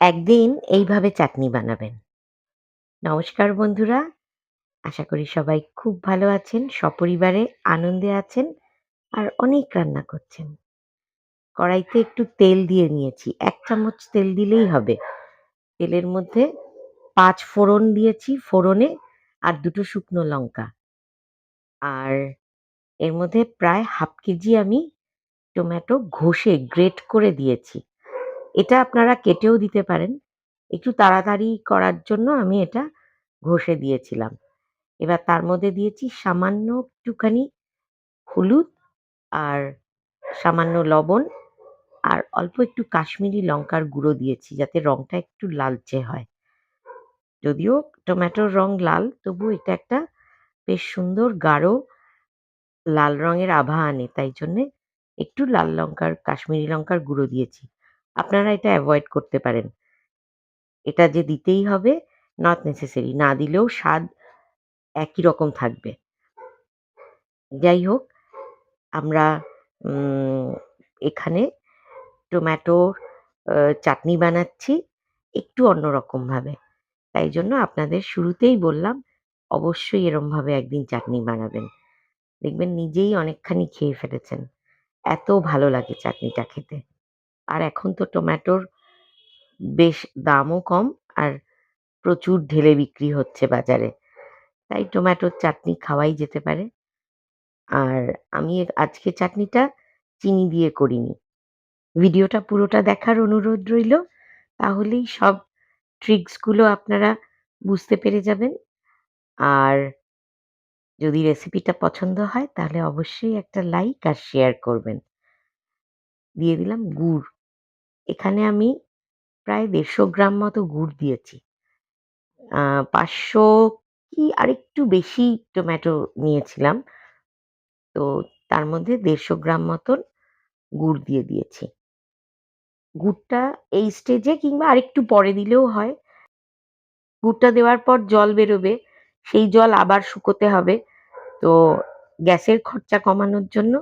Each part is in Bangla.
একদিন এইভাবে চাটনি বানাবেন। নমস্কার বন্ধুরা। আশা করি সবাই খুব ভালো আছেন, সপরিবারে আনন্দে আছেন আর অনেক রান্না করছেন। কড়াইতে একটু তেল দিয়ে নিয়েছি। এক চামচ তেল দিলেই হবে। তেলের মধ্যে পাঁচ ফোড়ন দিয়েছি, ফোড়নে আর দুটো শুকনো লঙ্কা। আর এর মধ্যে প্রায় হাফ কেজি আমি টমেটো ঘষে গ্রেট করে দিয়েছি। এটা আপনারা কেটেও দিতে পারেন। একটু তাড়াতাড়ি করার জন্য আমি এটা ঘষে দিয়েছিলাম। এবার তার মধ্যে দিয়েছি সামান্য একটুখানি হলুদ আর সামান্য লবণ আর অল্প একটু কাশ্মীরি লঙ্কার গুঁড়ো দিয়েছি যাতে রংটা একটু লালচে হয়। যদিও টমেটোর রং লাল তবু এটা একটা বেশ সুন্দর গাঢ় লাল রঙের আভা আনে, তাই জন্যে একটু লাল লঙ্কার, কাশ্মীরি লঙ্কার গুঁড়ো দিয়েছি। আপনারা এটা অ্যাভয়েড করতে পারেন। এটা যে দিতেই হবে নট নেসেসারি না দিলেও স্বাদ একই রকম থাকবে। যাই হোক, আমরা এখানে টমেটোর আ, চাটনি বানাচ্ছি একটু অন্যরকমভাবে। তাই জন্য আপনাদের শুরুতেই বললাম, অবশ্যই এরমভাবে একদিন চাটনি বানাবেন। দেখবেন নিজেই অনেকখানি খেয়ে ফেলেছেন। এত ভালো লাগে চাটনিটা খেতে। আর এখন তো টমেটোর বেশ দামও কম আর প্রচুর ঢেলে বিক্রি হচ্ছে বাজারে। তাই টমেটোর চাটনি খাওয়াই যেতে পারে। আর আমি আজকে চাটনিটা চিনি দিয়ে করিনি। ভিডিওটা পুরোটা দেখার অনুরোধ রইল। তাহলেই সব ট্রিক্সগুলো আপনারা বুঝতে পেরে যাবেন। আর যদি রেসিপিটা পছন্দ হয় তাহলে অবশ্যই একটা লাইক আর শেয়ার করবেন। দিয়ে দিলাম গুড়। এখানে আমি প্রায় ১৫০ গ্রাম মতো গুড় দিয়েছি। ৫০০ কি আরেকটু বেশি টমেটো নিয়েছিলাম। তো তার মধ্যে ১৫০ গ্রাম মতন গুড় দিয়ে দিয়েছি। গুড়টা এই স্টেজে কিংবা আরেকটু পরে দিলেও হয়। গুড়টা দেওয়ার পর জল বেরোবে। সেই জল আবার শুকোতে হবে। তো গ্যাসের খরচা কমানোর জন্য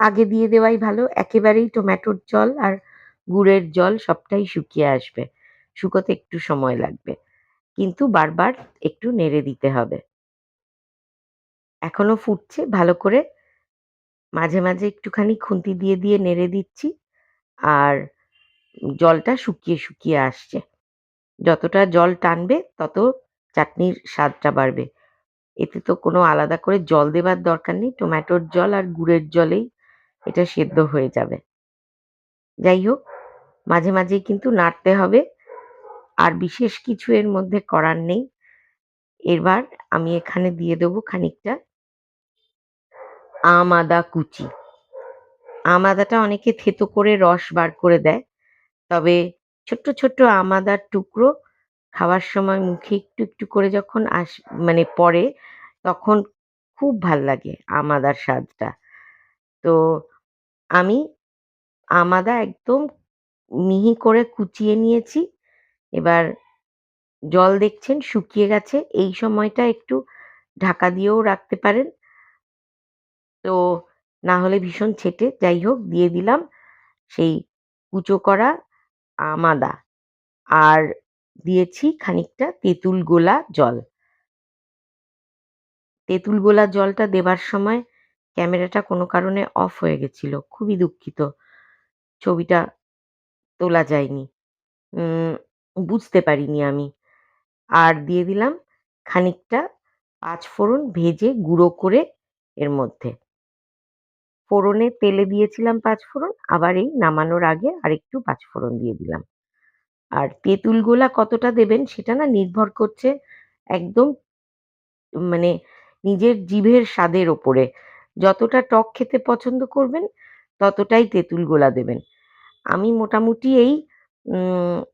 আগে দিয়ে দেওয়াই ভালো। একেবারেই টমেটোর জল আর গুড়ের জল সবটাই শুকিয়ে আসবে। শুকোতে একটু সময় লাগবে। কিন্তু বারবার একটু নেড়ে দিতে হবে। এখনও ফুটছে ভালো করে মাঝে, মাঝে একটুখানি খুন্তি দিয়ে, দিয়ে নেড়ে দিচ্ছি। আর জলটা শুকিয়ে, শুকিয়ে আসছে। যতটা জল টানবে তত চাটনির স্বাদটা বাড়বে। এতে তো কোনো আলাদা করে জল দেবার দরকার নেই। টমেটোর জল আর গুড়ের জলেই এটা সেদ্ধ হয়ে যাবে। যাই হোক মাঝে, মাঝেই কিন্তু নাড়তে হবে। আর বিশেষ কিছু এর মধ্যে করার নেই। এবার আমি এখানে দিয়ে দেবো খানিকটা আম আদা কুচি। আম আদাটা অনেকে থেতো করে রস বার করে দেয়। তবে ছোট্ট, ছোট্ট আম আদার টুকরো খাওয়ার সময় মুখে একটু, একটু করে যখন আস মানে পড়ে তখন খুব ভালো লাগে আম আদার স্বাদটা। তো আমি আম আদা একদম মিহি করে কুচিয়ে নিয়েছি। এবার জল দেখছেন, শুকিয়ে গেছে। এই সময়টা একটু ঢাকা দিয়েও রাখতে পারেন। তো না হলে ভীষণ ছেটে যাই হোক, দিয়ে দিলাম সেই কুচো করা আমাদা আর দিয়েছি খানিকটা তেঁতুল গোলা জল। তেঁতুল গোলা জলটা দেবার সময় ক্যামেরাটা কোনো কারণে অফ হয়ে গেছিল। খুবই দুঃখিত। ছবিটা তোলা যায়নি। বুঝতে পারিনি আমি। আর দিয়ে দিলাম খানিকটা পাঁচফোড়ন ভেজে গুঁড়ো করে এর মধ্যে। ফোড়নে তেলে দিয়েছিলাম পাঁচফোড়ন। আবার এই নামানোর আগে আরেকটু পাঁচফোড়ন দিয়ে দিলাম। আর তেঁতুল গোলা কতটা দেবেন সেটা না নির্ভর করছে একদম মানে নিজের জিভের স্বাদের ওপরে। যতটা টক খেতে পছন্দ করবেন, ততটাই তেঁতুল গোলা দেবেন। আমি মোটামুটি এই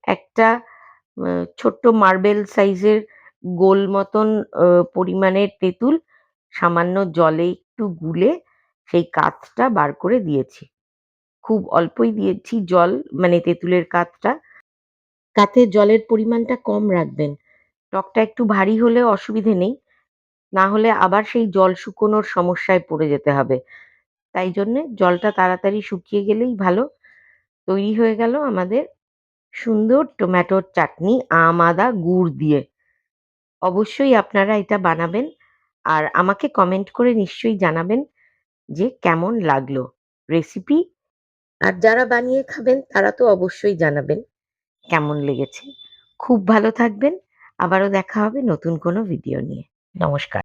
একটা ছোট্ট মার্বেল সাইজের গোল মতন পরিমাণের তেঁতুল সামান্য জলে একটু গুলে সেই কাতটা বার করে দিয়েছি। খুব অল্পই দিয়েছি জল মানে তেঁতুলের কাতটা। তাতে জলের পরিমাণটা কম রাখবেন। টকটা একটু ভারী হলে অসুবিধে নেই। না হলে আবার সেই জল শুকোনোর সমস্যায় পড়ে যেতে হবে। তাই জন্যে জলটা তাড়াতাড়ি শুকিয়ে গেলেই ভালো। তৈরি হয়ে গেল আমাদের সুন্দর টমেটোর চাটনি, আম, আদা, গুড় দিয়ে। অবশ্যই আপনারা এটা বানাবেন আর আমাকে কমেন্ট করে নিশ্চয়ই জানাবেন যে কেমন লাগল রেসিপি আর যারা বানিয়ে খাবেন তারা তো অবশ্যই জানাবেন কেমন লেগেছে। খুব ভালো থাকবেন। আবারও দেখা হবে নতুন কোনো ভিডিও নিয়ে। নমস্কার।